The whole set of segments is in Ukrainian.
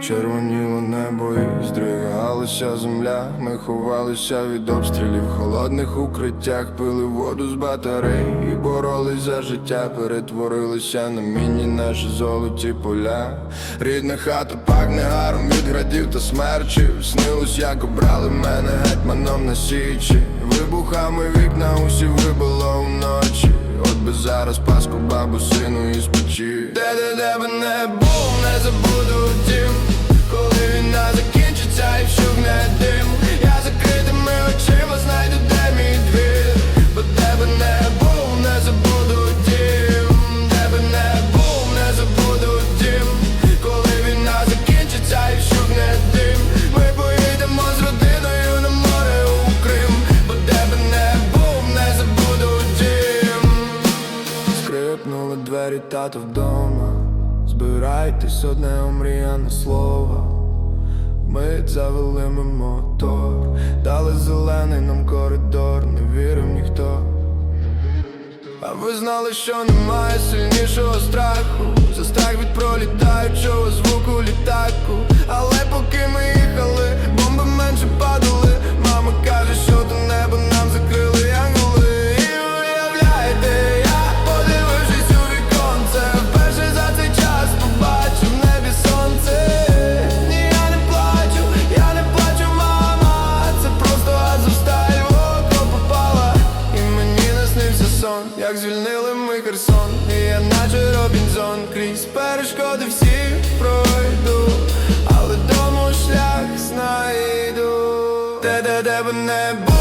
червоніло небо і здригалася земля. Ми ховалися від обстрілів в холодних укриттях, пили воду з батарей і боролись за життя, перетворилися на міні наші золоті поля. Рідна хата пахне гаром від градів та смерчів. Снилось, як обрали мене гетьманом на січі. Вибухами вікна усі вибило вночі. От би зараз паску бабу сину із печі. Де де де би не був, Скрипнули двері тато вдома. Збирайтесь одне омріяне слово. Ми завели ми мотор, дали зелений нам коридор, не вірив ніхто. А ви знали, що немає сильнішого страху сон, як звільнили ми Херсон І я наче Робінзон крізь перешкоди всі пройду Але дому шлях знайду. Де, де, де б не не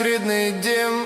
рідний дім.